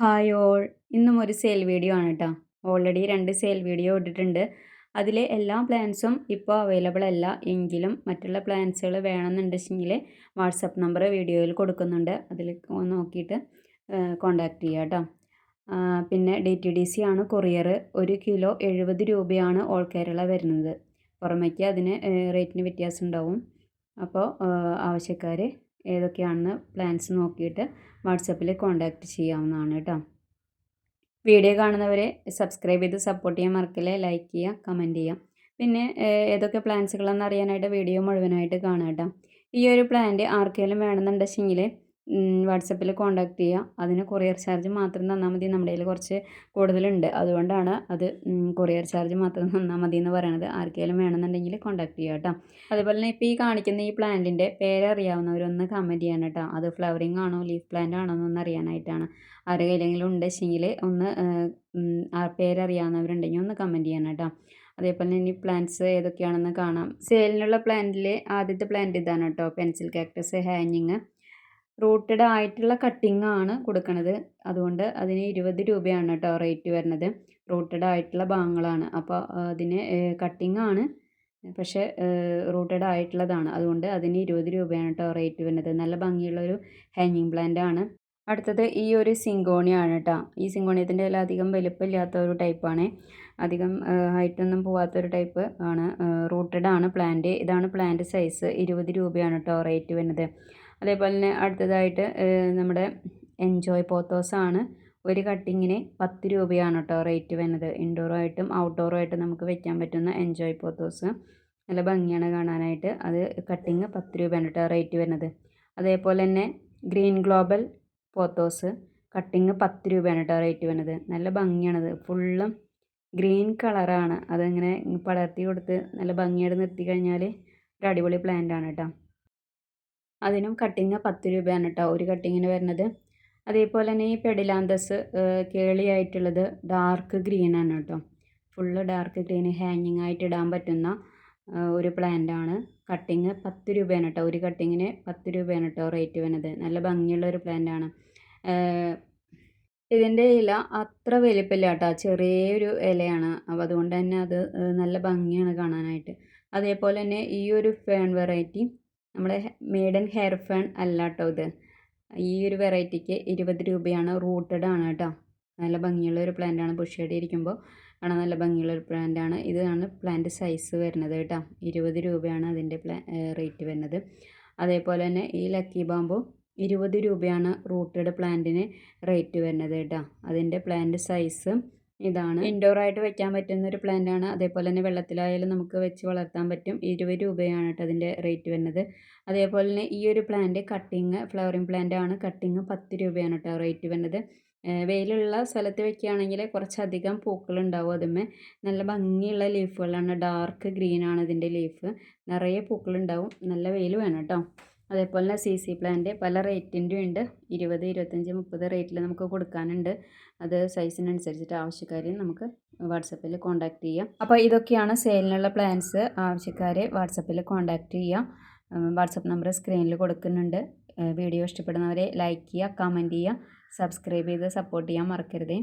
Hi all. ഇന്നും ഒരു sale video ആണ് കേട്ടോ ഓൾറെഡി രണ്ട് സെയിൽ വീഡിയോ ഇട്ടിട്ടുണ്ട്. അതിലെ എല്ലാ പ്ലാൻസും ഇപ്പോൾ അവൈലബിൾ അല്ല. എങ്കിലും മറ്റുള്ള പ്ലാൻസുകൾ വേണമെന്നുണ്ടെങ്കിൽ വാട്സപ്പ് നമ്പർ വീഡിയോയിൽ കൊടുക്കുന്നുണ്ട്. അതിൽ നോക്കിയിട്ട് കോണ്ടാക്ട് ചെയ്യുക കേട്ടോ പിന്നെ ഡി ടി ഡി സി ആണ് കൊറിയർ ഒരു കിലോ എഴുപത് രൂപയാണ് ഓൾ കേരള വരുന്നത്. പുറമേക്ക് അതിന് റേറ്റിന് വ്യത്യാസം ഉണ്ടാവും. അപ്പോൾ ആവശ്യക്കാർ ഏതൊക്കെയാണെന്ന് പ്ലാൻസ് നോക്കിയിട്ട് വാട്സപ്പിൽ കോൺടാക്റ്റ് ചെയ്യാവുന്നതാണ് കേട്ടോ. വീഡിയോ കാണുന്നവരെ സബ്സ്ക്രൈബ് ചെയ്ത് സപ്പോർട്ട് ചെയ്യാൻ മറക്കില്ല ലൈക്ക് ചെയ്യുക കമന്റ് ചെയ്യുക പിന്നെ ഏതൊക്കെ പ്ലാൻസുകളെന്ന് അറിയാനായിട്ട് വീഡിയോ മുഴുവനായിട്ട് കാണാം കേട്ടോ. ഈ ഒരു പ്ലാന്റ് ആർക്കെങ്കിലും വേണമെന്നുണ്ടെങ്കിൽ വാട്സപ്പിൽ കോൺടാക്റ്റ് ചെയ്യുക അതിന് കൊറിയർ ചാർജ് മാത്രം തന്നാൽ മതി. നമ്മുടെ കയ്യിൽ കുറച്ച് കൂടുതലുണ്ട്. അതുകൊണ്ടാണ് അത് കൊറിയർ ചാർജ് മാത്രം തന്നാൽ മതി എന്ന് പറയണത്. ആർക്കെങ്കിലും വേണമെന്നുണ്ടെങ്കിൽ കോൺടാക്റ്റ് ചെയ്യുക കേട്ടോ. അതുപോലെ തന്നെ ഇപ്പോൾ ഈ കാണിക്കുന്ന ഈ പ്ലാന്റിന്റെ പേരറിയാവുന്നവരൊന്ന് കമന്റ് ചെയ്യണം കേട്ടോ. അത് ഫ്ലവറിങ് ആണോ ലീഫ് പ്ലാന്റ് ആണോ എന്നൊന്ന് അറിയാനായിട്ടാണ്. ആരുടെ കയ്യിലെങ്കിലും ഉണ്ടെങ്കിൽ ഒന്ന് ആ പേരറിയാവുന്നവരുണ്ടെങ്കിൽ ഒന്ന് കമന്റ് ചെയ്യണം കേട്ടോ. അതേപോലെ ഇനി പ്ലാന്റ്സ് ഏതൊക്കെയാണെന്ന് കാണാം. സെയിലിനുള്ള പ്ലാന്റിൽ ആദ്യത്തെ പ്ലാന്റ് ഇതാണ് കേട്ടോ. പെൻസിൽ കാക്ടസ് ഹാങ്ങിങ് റൂട്ടഡ് ആയിട്ടുള്ള കട്ടിംഗ് ആണ് കൊടുക്കുന്നത് അതുകൊണ്ട് അതിന് ഇരുപത് രൂപയാണ് കേട്ടോ റേറ്റ് വരുന്നത്. റൂട്ടഡ് ആയിട്ടുള്ള ഭാഗങ്ങളാണ്. അപ്പോൾ അതിന് കട്ടിംഗ് ആണ്. പക്ഷേ റൂട്ടഡ് ആയിട്ടുള്ളതാണ്. അതുകൊണ്ട് അതിന് ഇരുപത് രൂപയാണ് കേട്ടോ റേറ്റ് വരുന്നത്. നല്ല ഭംഗിയുള്ളൊരു ഹാങ്ങിങ് പ്ലാന്റ് ആണ്. അടുത്തത് ഈ ഒരു സിങ്കോണിയാണ് കേട്ടോ ഈ സിങ്കോണിയത്തിന്റെ എല്ലാം അധികം വലുപ്പമില്ലാത്ത ഒരു ടൈപ്പാണ് അധികം ഹൈറ്റൊന്നും പോവാത്തൊരു ടൈപ്പ് ആണ് റൂട്ടഡ് ആണ്. പ്ലാന്റ് ഇതാണ് പ്ലാന്റ് സൈസ് ഇരുപത് രൂപയാണ് കേട്ടോ റേറ്റ് വരുന്നത്. അതേപോലെ തന്നെ അടുത്തതായിട്ട് നമ്മുടെ എൻജോയ് പോത്തോസാണ് ഒരു കട്ടിങ്ങിന് പത്ത് രൂപയാണ് കേട്ടോ റേറ്റ് വരുന്നത്. ഇൻഡോറായിട്ടും ഔട്ട്ഡോറായിട്ടും നമുക്ക് വെക്കാൻ പറ്റുന്ന എൻജോയ് പോത്തോസ് നല്ല ഭംഗിയാണ് കാണാനായിട്ട്. അത് കട്ടിങ് പത്ത് രൂപയാണ് കേട്ടോ റേറ്റ് വരുന്നത്. അതേപോലെ തന്നെ ഗ്രീൻ ഗ്ലോബൽ പോത്തോസ് കട്ടിങ് പത്ത് രൂപയാണ് കേട്ടോ റേറ്റ് വരുന്നത്. നല്ല ഭംഗിയാണത് ഫുള്ളും ഗ്രീൻ കളറാണ്. അതിങ്ങനെ പടർത്തി കൊടുത്ത് നല്ല ഭംഗിയായിട്ട് നിർത്തി കഴിഞ്ഞാൽ ഒരു അടിപൊളി പ്ലാന്റ് ആണ് കേട്ടോ അതിനും കട്ടിങ് പത്ത് രൂപയാണ് കേട്ടോ ഒരു കട്ടിങ്ങിന് വരുന്നത്. അതേപോലെ തന്നെ ഈ പെഡിലാന്തസ് കേളിയായിട്ടുള്ളത് ഡാർക്ക് ഗ്രീൻ ആണ് കേട്ടോ ഫുള്ള് ഡാർക്ക് ഗ്രീൻ ഹാങ്ങിങ് ആയിട്ട് ഇടാൻ പറ്റുന്ന ഒരു ആണ്. കട്ടിങ് പത്ത് രൂപയാണ് കേട്ടോ ഒരു കട്ടിങ്ങിന് പത്ത് രൂപയാണ് കേട്ടോ റേറ്റ് വരുന്നത്. നല്ല ഭംഗിയുള്ള ഒരു ആണ്. ഇതിന്റെ ഇല അത്ര വലിപ്പമില്ല കേട്ടോ ചെറിയൊരു ഇലയാണ്. അപ്പോൾ അതുകൊണ്ട് തന്നെ അത് നല്ല ഭംഗിയാണ് കാണാനായിട്ട്. അതേപോലെ തന്നെ ഈ ഒരു ഫേൺ വെറൈറ്റി നമ്മുടെ മെയ്ഡൻ ഹെയർ ഫേൺ അല്ല കേട്ടോ ഇത്. ഈ ഒരു വെറൈറ്റിക്ക് ഇരുപത് രൂപയാണ് റൂട്ടഡ് ആണ് കേട്ടോ നല്ല ഭംഗിയുള്ള ഒരു പ്ലാന്റ് ആണ് പുഷ്യടി ഇരിക്കുമ്പോൾ ആണ് നല്ല ഭംഗിയുള്ള ഒരു പ്ലാന്റ് ആണ്. ഇതാണ് പ്ലാന്റ് സൈസ് വരുന്നത് കേട്ടോ ഇരുപത് രൂപയാണ് അതിന്റെ റേറ്റ് വരുന്നത്. അതേപോലെ തന്നെ ഈ ലക്കി ബാമ്പു ഇരുപത് രൂപയാണ് റൂട്ടഡ് പ്ലാന്റിന് റേറ്റ് വരുന്നത് കേട്ടോ അതിന്റെ പ്ലാന്റ് സൈസ് ഇതാണ്. ഇൻഡോർ ആയിട്ട് വെക്കാൻ പറ്റുന്ന ഒരു പ്ലാന്റ് ആണ് അതേപോലെ തന്നെ വെള്ളത്തിലായാലും നമുക്ക് വെച്ച് വളർത്താൻ പറ്റും. ഇരുപത് രൂപയാണ് കേട്ടോ അതിന്റെ റേറ്റ് വരുന്നത്. അതേപോലെ തന്നെ ഈ ഒരു പ്ലാന്റ് കട്ടിങ് ഫ്ലവറിങ് പ്ലാന്റ് ആണ്. കട്ടിങ് പത്ത് രൂപയാണ് കേട്ടോ റേറ്റ് വരുന്നത്. വെയിലുള്ള സ്ഥലത്ത് വെക്കുകയാണെങ്കിൽ കുറച്ചധികം പൂക്കൾ ഉണ്ടാവും അതുമേ നല്ല ഭംഗിയുള്ള ലീഫുകളാണ്. ഡാർക്ക് ഗ്രീൻ ആണ് ഇതിന്റെ ലീഫ്. നിറയെ പൂക്കളുണ്ടാവും. നല്ല വെയിൽ വേണം കേട്ടോ അതേപോലെ തന്നെ സി സി പ്ലാന്റ് പല റേറ്റിന്റെ ഉണ്ട്. ഇരുപത് ഇരുപത്തഞ്ച് മുപ്പത് റേറ്റിൽ നമുക്ക് കൊടുക്കാനുണ്ട്. അത് സൈസിനനുസരിച്ചിട്ട് ആവശ്യക്കാർ നമുക്ക് വാട്സപ്പിൽ കോൺടാക്റ്റ് ചെയ്യാം. അപ്പോൾ ഇതൊക്കെയാണ് സെയിലിനുള്ള പ്ലാൻസ്. ആവശ്യക്കാരെ വാട്സപ്പിൽ കോൺടാക്റ്റ് ചെയ്യാം. വാട്സപ്പ് നമ്പർ സ്ക്രീനിൽ കൊടുക്കുന്നുണ്ട്. വീഡിയോ ഇഷ്ടപ്പെടുന്നവരെ ലൈക്ക് ചെയ്യുക കമന്റ് ചെയ്യുക സബ്സ്ക്രൈബ് ചെയ്ത് സപ്പോർട്ട് ചെയ്യാൻ മറക്കരുതേ.